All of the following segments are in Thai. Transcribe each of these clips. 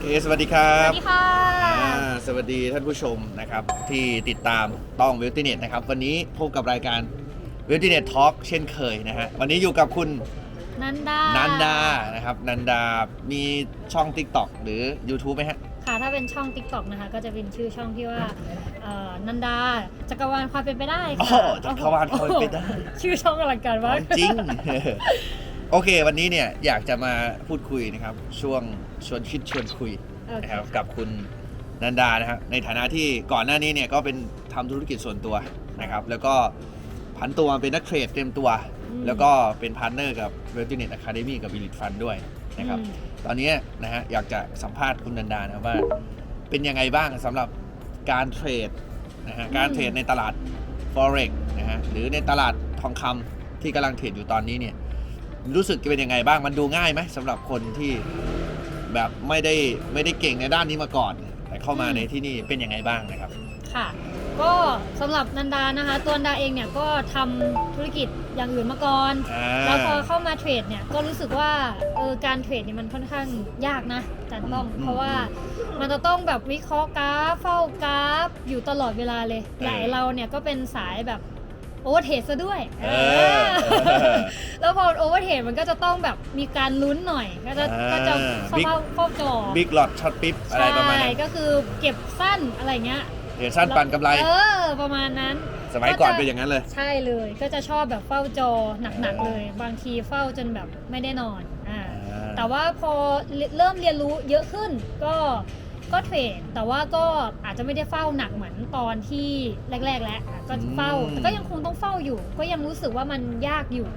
เคสวัสดีครัสบวัสดีค่ะ อ่าสวัสดีท่านผู้ชมนะครับ ที่ติดตามต้องเวลติเน็ตนะครับ วันนี้พบกับรายการเวลติเน็ตทอล์กเช่นเคยนะฮะวันนี้อยู่กับคุณนันดานันดานะครับนันดามีช่อง TikTok หรือ YouTube ไหมฮะ ค่ะ ถ้าเป็นช่อง TikTok นะคะ ก็จะเป็นชื่อช่องที่ว่าเอ่อนันดา จักรวาลความเป็นไปได้อ๋ค่ะอจักรวาลความเป็นไปได้ โอ้โหชื่อช่องอลังการมากจริง โอเค วันนี้เนี่ยอยากจะมาพูดคุยนะครับ ช่วงชวนคิดชวนคุยโอเคนะครับกับคุณนันดานะครับในฐานะที่ก่อนหน้านี้เนี่ยก็เป็นทำธุรกิจส่วนตัวนะครับ แล้วก็ผันตัวมาเป็นนักเทรดเต็มตัว แล้วก็เป็นพาร์ทเนอร์กับ w e l t h n e t Academy กับ v i l l i t Fund ด้วยนะครับอืมตอนนี้นะฮะอยากจะสัมภาษณ์คุณนันดานะครับว่า เป็นยังไงบ้างสำหรับการเทรดนะฮะการเทรดในตลาด forex นะฮะหรือในตลาดทองคำที่กำลังเทรดอยู่ตอนนี้เนี่ย รู้สึกเป็นยังไงบ้างมันดูง่ายไหมสำหรับคนที่แบบไม่ได้ไม่ได้เก่งในด้านนี้มาก่อน แต่เข้ามาในที่นี่เป็นยังไงบ้างนะครับ ค่ะ ก็สำหรับนันดานะคะ ตัวนันดาเองเนี่ยก็ทำธุรกิจอย่างอื่นมาก่อน อ่า แล้วพอเข้ามาเทรดเนี่ยก็รู้สึกว่าเออการเทรดเนี่ยมันค่อนข้างยากนะจันต้องเพราะว่ามันจะต้องแบบวิเคราะห์กราฟเฝ้ากราฟอยู่ตลอดเวลาเลยหลายเราเนี่ยก็เป็นสายแบบ โอเวอร์เทรดซะด้วยเออเออแล้วพอโอเวอร์เทรดมันก็จะต้องแบบมีการลุ้นหน่อย ก็จะอ่า ก็จะเข้า Big เฝ้าเฝ้าจอบิ๊กหลอดช็อตปิ๊บอะไรประมาณนั้นก็คือเก็บสั้นอะไรเงี้ยเทรดสั้นปันกำไร เออประมาณนั้น สมัยก่อนก็จะเป็นอย่างนั้นเลย ใช่เลยก็จะชอบแบบเฝ้าจอหนักๆเลย บางทีเฝ้าจนแบบไม่ได้นอนอ่าแต่ว่าพอเริ่มเรียนรู้เยอะขึ้นก็ ก็เทรดแต่ว่าก็อาจจะไม่ได้เฝ้าหนักเหมือนตอนที่แรก ๆ แล้วอะก็เฝ้า อืม แต่ก็ยังคงต้องเฝ้าอยู่ ก็ยังรู้สึกว่ามันยากอยู่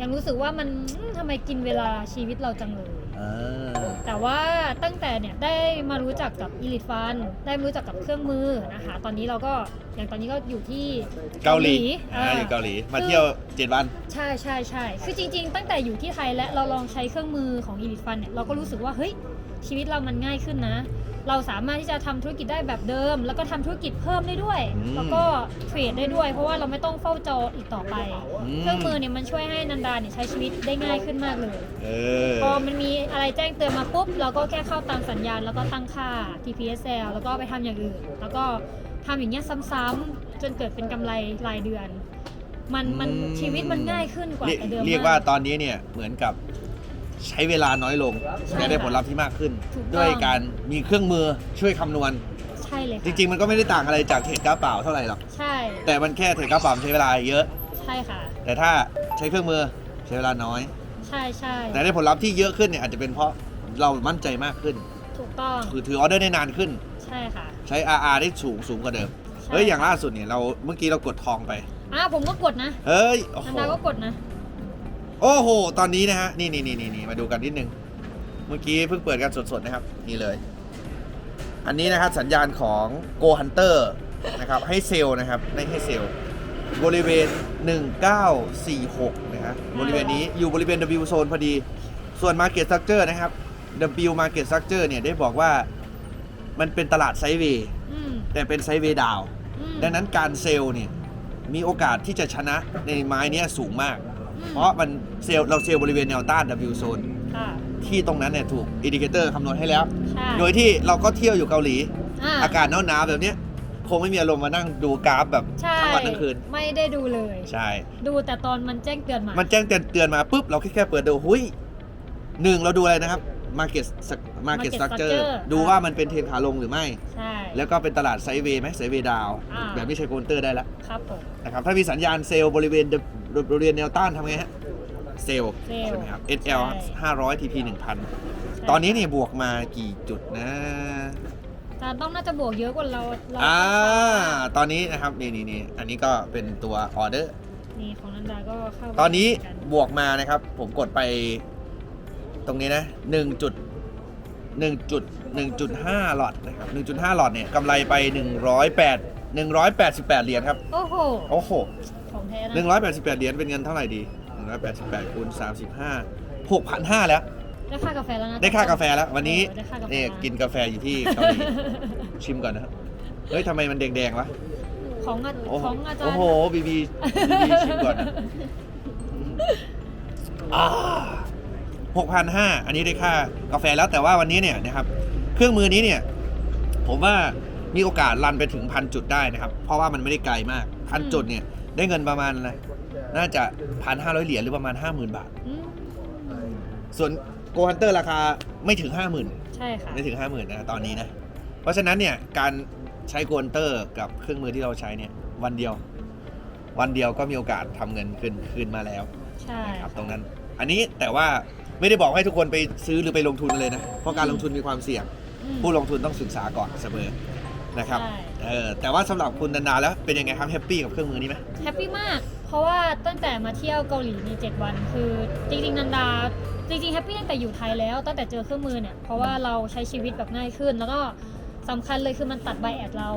ยังรู้สึกว่ามันอืมทำไมกินเวลาชีวิตเราจังเลยอ่าแต่ว่าตั้งแต่เนี่ยได้มารู้จักกับ e l i t e Fund ได้มารู้จักกับเครื่องมือนะคะ ตอนนี้เราก็อย่างตอนนี้ก็อยู่ที่เกาหลีอ่าอ่าอยู่เกาหลี มาเที่ยวเจ็ดวัน ใช่ใช่ใช่คือจริง ๆ ตั้งแต่อยู่ที่ไทยและเราลองใช้เครื่องมือของ e l i t Fund เนี่ยเราก็รู้สึกว่าเฮ้ยชีวิตเรามันง่ายขึ้นนะ เราสามารถที่จะทำธุรกิจได้แบบเดิม แล้วก็ทำธุรกิจเพิ่มได้ด้วย อืม แล้วก็เทรดได้ด้วย เพราะว่าเราไม่ต้องเฝ้าจออีกต่อไปอืมเครื่องมือเนี่ยมันช่วยให้นันดาเนี่ยใช้ชีวิตได้ง่ายขึ้นมากเลย เออ พอมันมีอะไรแจ้งเตือนมาปุ๊บ เราก็แค่เข้าตามสัญญาณ แล้วก็ตั้งค่า TPSL แล้วก็ไปทำอย่างอื่น แล้วก็ทำอย่างเงี้ยซ้ำๆจนเกิดเป็นกำไรรายเดือน มันมันอืม ชีวิตมันง่ายขึ้นกว่าเรียกแต่เดิมเรียกว่าตอนนี้เนี่ยเหมือนกับ ใช้เวลาน้อยลงใช่และได้ผลลัพธ์ที่มากขึ้น ถูกต้อง ด้วยการมีเครื่องมือช่วยคำนวณ ใช่เลยจค่ะริง ๆ มันก็ไม่ได้ต่างอะไรจากเทรดกราฟเปล่าเท่าไหร่หรอกใช่แต่มันแค่เทรดกราฟเปล่ามันใช้เวลาเยอะ ใช่ค่ะ แต่ถ้าใช้เครื่องมือใช้เวลาน้อย ใช่ใช่แต่ได้ผลลัพธ์ที่เยอะขึ้นเนี่ยอาจจะเป็นเพราะเรามั่นใจมากขึ้น ถูกต้องคือถือออเดอร์ได้นานขึ้น ใช่ค่ะใช้ RR ได้สูงสูงกว่าเดิม ใช่เฮ้ย อย่างล่าสุดเนี่ยเราเมื่อกี้เรากดทองไป อะผมก็กดนะเฮ้ย โอ้นัโหนดาก็กดนะ โอ้โห ตอนนี้นะฮะ นี่นี่นี่นี่มาดูกันนิดนึง เมื่อกี้เพิ่งเปิดกันสดๆนะครับ นี่เลย อันนี้นะครับสัญญาณของ Go Hunter นะครับ ให้เซลล์นะครับได้ให้เซลล์บริเวณ 1946 นะฮะ บริเวณนี้อยู่บริเวณ W zone พอดี ส่วน Market Structure นะครับ W Market Structure เนี่ยได้บอกว่ามันเป็นตลาดไซด์เวย์อืมแต่เป็นไซด์เวย์ดาวอืมดังนั้นการเซลล์เนี่ยมีโอกาสที่จะชนะในไม้เนี้ยสูงมากอืม เพราะมันเซลล์เราเซลล์บริเวณแนวต้าน W zone ค่ะ ที่ตรงนั้นเนี่ยถูกอินดิเคเตอร์คำนวณให้แล้ว ใช่โดยที่เราก็เที่ยวอยู่เกาหลีอะอากาศหนาวๆแบบเนี้ยคงไม่มีอารมณ์มานั่งดูกราฟแบบใช่ทั้งวันทั้งคืน ไม่ได้ดูเลย ใช่ ดูแต่ตอนมันแจ้งเตือนมามันแจ้งเตือนเตือนมาปุ๊บ เราแค่แค่เปิดดูหุยหนึ่งเราดูอะไรนะครับ Market Market Market Structure Structure ดูว่ามันเป็นเทรนขาลงหรือไม่ ใช่ แล้วก็เป็นตลาดไซด์เวย์ไหมไซด์เวย์ดาวอ่า แบบไม่ใช่โกนเตอร์ได้แล้ว ครับผม นะครับถ้ามีสัญญาณเซลล์บริเวณ บริเวณแนวต้านทำไงฮะ เซลล์เซลล์ใช่ไหมครับ SL ใช่ 500 TP 1000ใช่ตอนนี้เนี่ยบวกมากี่จุดนะแต่ต้องน่าจะบวกเยอะกว่าเราเราอ่า ตอนนี้นะครับนี่นี่นี่อันนี้ก็เป็นตัวออเดอร์ นี่ของนันดาก็เข้าไปตอนนี้เหมืกั บวกมานะครับ ผมกดไปตรงนี้นะ1จุด1จุด1.5หลอดนะครับ1.5หลอดเนี่ยกำไรไป 108 188 เหรียญครับ โอ้โห โอ้โห ของแท้นะ188เหรียญเป็นเงินเท่าไหร่ดี188คูณ35 6,500แล้ว ได้ค่ากาแฟแล้วนะได้ค่ากาแฟแล้ว วันนี้เออได้ค่ากาแฟนี่แล้วกินกาแฟอยู่ที่เกาหลีชิมก่อนนะครับเฮ้ยทำไมมันแดงๆวะของอาโอ้โหของอาจารย์โอ้โหบีบีบีบีชิมก่อนนะหกพันห้าอันนี้ได้ค่ากาแฟแล้วแต่ว่าวันนี้เนี่ยนะครับ เครื่องมือนี้เนี่ย ผมว่ามีโอกาสรันไปถึงพันจุดได้นะครับ เพราะว่ามันไม่ได้ไกลมากพันอืมจุดเนี่ย ได้เงินประมาณอะไรน่าจะพันห้าร้อยเหรียญหรือประมาณห้าหมื่นบาท อืมส่วนโกฮันเตอร์ราคาไม่ถึงห้าหมื่นใช่ค่ะ ไม่ถึงห้าหมื่นนะตอนนี้นะ เพราะฉะนั้นเนี่ยการใช้โกฮันเตอร์กับเครื่องมือที่เราใช้เนี่ยวันเดียว วันเดียวก็มีโอกาสทำเงินคืนคืนมาแล้ว ใช่นะครับตรงนั้นอันนี้แต่ว่าไม่ได้บอกให้ทุกคนไปซื้อหรือไปลงทุนเลยนะ เพราะการลงทุนมีความเสี่ยง อืมผู้ลงทุนต้องศึกษาก่อนเสมอ นะครับใช่เออ แต่ว่าสำหรับคุณนันดาแล้วเป็นยังไงครับแฮปปี้กับเครื่องมือนี้ไหม แฮปปี้มาก เพราะว่าตั้งแต่มาเที่ยวเกาหลีมี7วัน คือจริงๆนันดา จริงๆแฮปปี้ตั้งแต่อยู่ไทยแล้ว ตั้งแต่เจอเครื่องมือเนี่ย เพราะว่าเราใช้ชีวิตแบบง่ายขึ้น แล้วก็สำคัญเลยคือมันตัดใบแอดเรา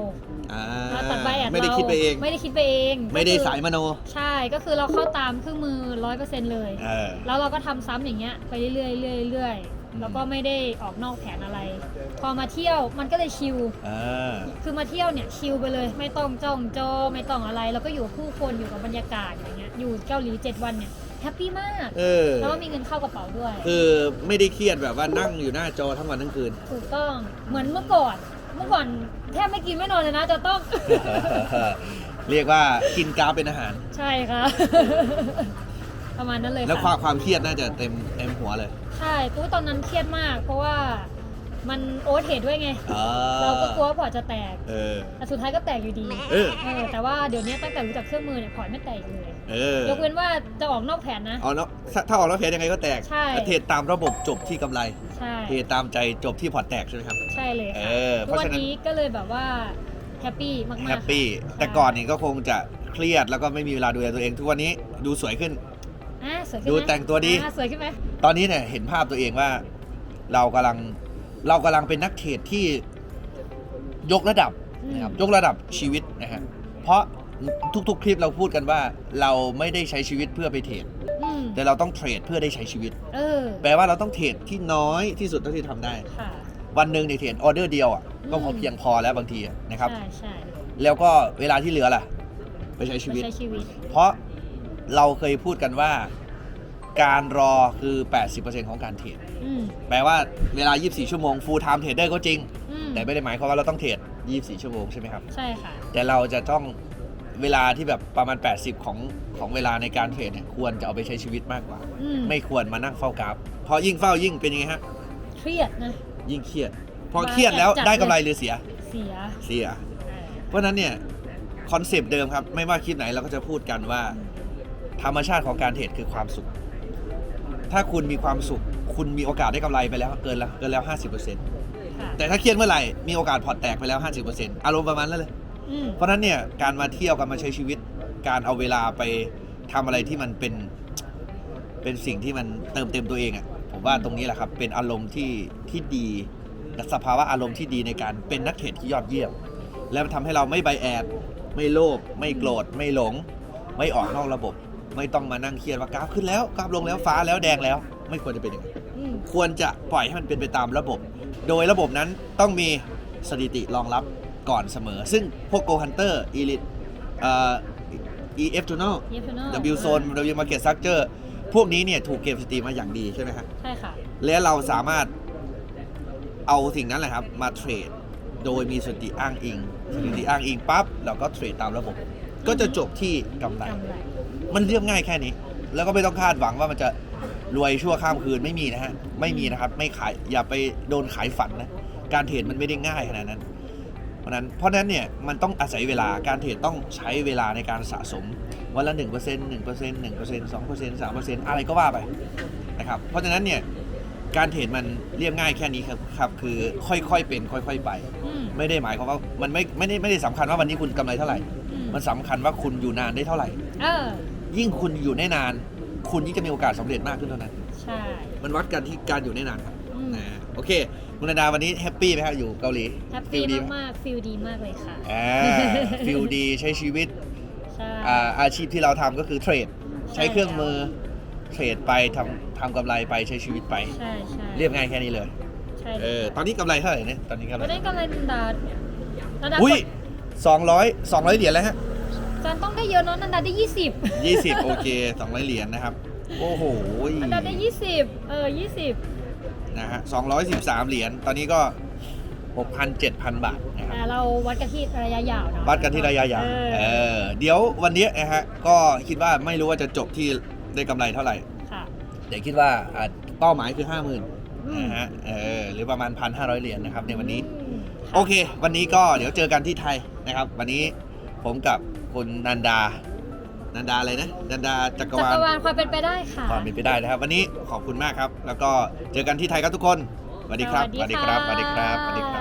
อ่ามันตัดใบแอดเราไม่ได้คิดไปเอง ไม่ได้คิดไปเองไม่ได้ก็คือสายมโน ใช่ ก็คือเราเข้าตามเครื่องมือร้อยเปอร์เซ็นต์เลย เออ แล้วเราก็ทำซ้ำอย่างเงี้ยไปเรื่อยๆเรื่อยๆเรื่อยอืมๆ แล้วก็ไม่ได้ออกนอกแผนอะไร พอมาเที่ยวมันก็เลยชิลอ่า คือมาเที่ยวเนี่ยชิลไปเลย ไม่ต้องจ้องจอไม่ต้องอะไร แล้วก็อยู่กับผู้คนอยู่กับบรรยากาศอย่างเงี้ยอยู่เกาหลี7วันเนี่ยแฮปปี้มาก เออ แล้วก็มีเงินเข้ากระเป๋าด้วย คือไม่ได้เครียดแบบว่านั่งอยู่หน้าจอทั้งวันทั้งคืน ถูกต้องเหมือนเมื่อก่อน เมื่อก่อนแทบไม่กินไม่นอนเลยนะจะต้อง เรียกว่ากินกราฟเป็นอาหาร ใช่ค่ะ ประมาณนั้นเลยแล้วความค่ะความเครียดน่าจะเต็มเต็มหัวเลย ใช่ตู้ตอนนั้นเครียดมาก เพราะว่ามันโอเวอร์เทรดด้วยไง อ่าเราก็กลัวว่าพอร์ตจะแตก เออ แต่สุดท้ายก็แตกอยู่ดีเออ เออแต่ว่าเดี๋ยวนี้ตั้งแต่รู้จักเครื่องมือเนี่ยพอร์ตไม่แตกอีกเลยเออยกเว้นว่าจะออกนอกแผนนะ เอาเนาะถ้าถ้าออกแล้วเพจยังไงก็แตกใช่ถ้าเทรดตามระบบจบที่กำไร ใช่ เทรดตามใจจบที่พอร์ตแตกใช่ไหมครับ ใช่เลยเอค่ะอทุเพกราะวันฉะนั้นนี้ก็เลยแบบว่าแฮปปี้มากๆแฮปปี้ค่ะแต่ก่อนนี่ก็คงจะเครียดแล้วก็ไม่มีเวลาดูแลตัวเอง ทุกวันนี้ดูสวยขึ้น อะสวยขึ้นดูไหมแต่งตัวดี อะสวยขึ้นไหมตอนนี้เนี่ยเห็นภาพตัวเองว่า เรากำลังเรากำลังเป็นนักเทรดที่ยกระดับนะครับยกระดับชีวิตนะฮะเพราะทุกๆ คลิปเราพูดกันว่าเราไม่ได้ใช้ชีวิตเพื่อไปเทรดอืมแต่เราต้องเทรดเพื่อได้ใช้ชีวิต เออแปลว่าเราต้องเทรดที่น้อยที่สุดเท่าที่ทำได้ ค่ะ วันหนึ่งเนี่ยเทรดออเดอร์เดียวอะก็พออืมเพียงพอแล้วบางทีอะนะครับ ใช่ใช่แล้วก็เวลาที่เหลือล่ะ ไปใช้ชีไปวิต ใช้ชีวิต เพราะ เราเคยพูดกันว่า การรอคือ 80%ของการเทรดอืมแปลว่าเวลา 24 ชั่วโมง full time trader ก็จริง อืมแต่ไม่ได้หมายความว่าเราต้องเทรด24 ชั่วโมงใช่ไหมครับ ใช่ค่ะ แต่เราจะต้องเวลาที่แบบประมาณ 80 ของของเวลาในการเทรดเนี่ยควรจะเอาไปใช้ชีวิตมากกว่า อืมไม่ควรมานั่งเฝ้ากราฟเพราะยิ่งเฝ้ายิ่งเป็นยังไงฮะ เครียดนะ ยิ่งเครียด พอเครียดแล้วจัดได้กำไรหรือเสีย เสียเสีย เออเพราะฉะนั้นเนี่ยคอนเซปต์เดิมครับ ไม่ว่าคลิปไหนเราก็จะพูดกันว่า ธรรมชาติของการเทรดคือความสุข ถ้าคุณมีความสุข คุณมีโอกาสได้กำไรไปแล้วเกินแล้วเกินแล้ว 50%ค่ะแต่ถ้าเครียดเมื่อไหร่มีโอกาสพอร์ตแตกไปแล้ว 50%อารมณ์ประมาณนั้นเลยอืมเพราะฉะนั้นเนี่ยการมาเที่ยวการมาใช้ชีวิต การเอาเวลาไปทำอะไรที่มันเป็นเป็นสิ่งที่มันเติมเต็มตัวเองอะ่ะผมว่าตรงนี้แหละครับเป็นอารมณ์ที่ที่ดีและสภาวะอารมณ์ที่ดีในการเป็นนักเทรดที่ยอดเยี่ยม แล้วมันทำให้เราไม่ไบแอด ไม่โลภไม่โกรธไม่หลง ไม่ออกนอกระบบ ไม่ต้องมานั่งเครียดว่ากราฟขึ้นแล้วกราฟลงแล้วฟ้าแล้วแดงแล้ว ไม่ควรจะเป็นอย่างนั้นอืมควรจะปล่อยให้มันเป็นไปตามระบบ โดยระบบนั้นต้องมีสถิติรองรับก่อนเสมอ ซึ่งพวก Go Hunter Elite เอ่อ EF Journal เยฟเนอร์ W Zone W Market Structure พวกนี้เนี่ยถูกเกมสตรีมมาอย่างดีใช่ไหมครับใช่ค่ะ และเราสามารถเอาสิ่งนั้นแหละครับ มาเทรดโดยมีสถิติอ้างอิงสถิติอ้างอิงปั๊บเราก็เทรดตามระบบ ก็จะจบที่กำไร กำไร มันเรียบง่ายแค่นี้ แล้วก็ไม่ต้องคาดหวังว่ามันจะรวยชั่วข้ามคืนไม่มีนะฮะไม่มีนะครับ ไม่ขายอย่าไปโดนขายฝันนะการเทรดมันไม่ได้ง่ายขนาดนั้น เพราะนั้นเพราะฉะนั้นเนี่ยมันต้องอาศัยเวลาการเทรดต้องใช้เวลาในการสะสมวันละ1% 1% 1% 2% 3%อะไรก็ว่าไปนะครับเพราะฉะนั้นเนี่ยการเทรดมันเรียบง่ายแค่นี้ครับครับคือค่อยๆเป็นค่อย ๆ ไป อืมไม่ได้หมายความว่ามันไม่ไม่ได้ไม่ได้สำคัญว่าวันนี้คุณกำไรเท่าไหร่ อืมมันสำคัญว่าคุณอยู่นานได้เท่าไหร่ เออ ยิ่งคุณอยู่ได้นาน คุณยิ่งจะมีโอกาสสำเร็จมากขึ้นเท่านั้น ใช่ มันวัดกันที่การอยู่ได้นานครับอืม นะโอเคคุณนาดาวันนี้แฮปปี้ไหมครับอยู่เกาหลีแฮปฟิปี้ลดีไหมมากๆฟิลดีมากเลยค่ะ อ่าฟิลดีใช้ชีวิตใช่อ่าอาชีพที่เราทำก็คือเทรด ใช้เครื่องมือเทรดไปทำทำกำไรไปใช้ชีวิตไป ใช่ใช่เรียบง่ายแค่นี้เลย ใช่เออตอนนี้กำไรเท่าไหร่เนี่ยตอนนี้กำไรไม่ได้กำไรนันดานันดาอุ้ยกดสองร้อยสองร้อยเหรียญแล้วฮะ จันต้องได้เยอะเนาะนันดาได้ยี่สิบยี่สิบโอเคสองร้อยเหรียญนะครับ โอ้โหนันดาได้ยี่สิบเออยี่สิบนะฮะสองร้อยสิบสามเหรียญตอนนี้ก็ 6,000 7,000 บาทนะครับอ่าเราวัดกันที่ระยะยาวเนาะวัดกันที่ระยะยาวเออเออเดี๋ยววันนี้นะฮะก็คิดว่าไม่รู้ว่าจะจบที่ได้กำไรเท่าไหร่ ค่ะแต่คิดว่าอะเป้าหมายคือ 50,000อืมนะฮะเออหรือประมาณ 1,500 เหรียญนะครับในวันนี้ อืมะโอเค วันนี้ก็เดี๋ยวเจอกันที่ไทยนะครับ วันนี้ผมกับ คุณนันดา นันดาอะไรนะ นันดาจักรจัวาลกรวาลความเป็นไปได้ค่ะ ความเป็นไปได้นะครับ วันนี้ขอบคุณมากครับ แล้วก็เจอกันที่ไทยครับทุกคนสวัสดีครับสวัสดีค่ะสวัสดีครับ สวัสดีครับสวัสดีครับ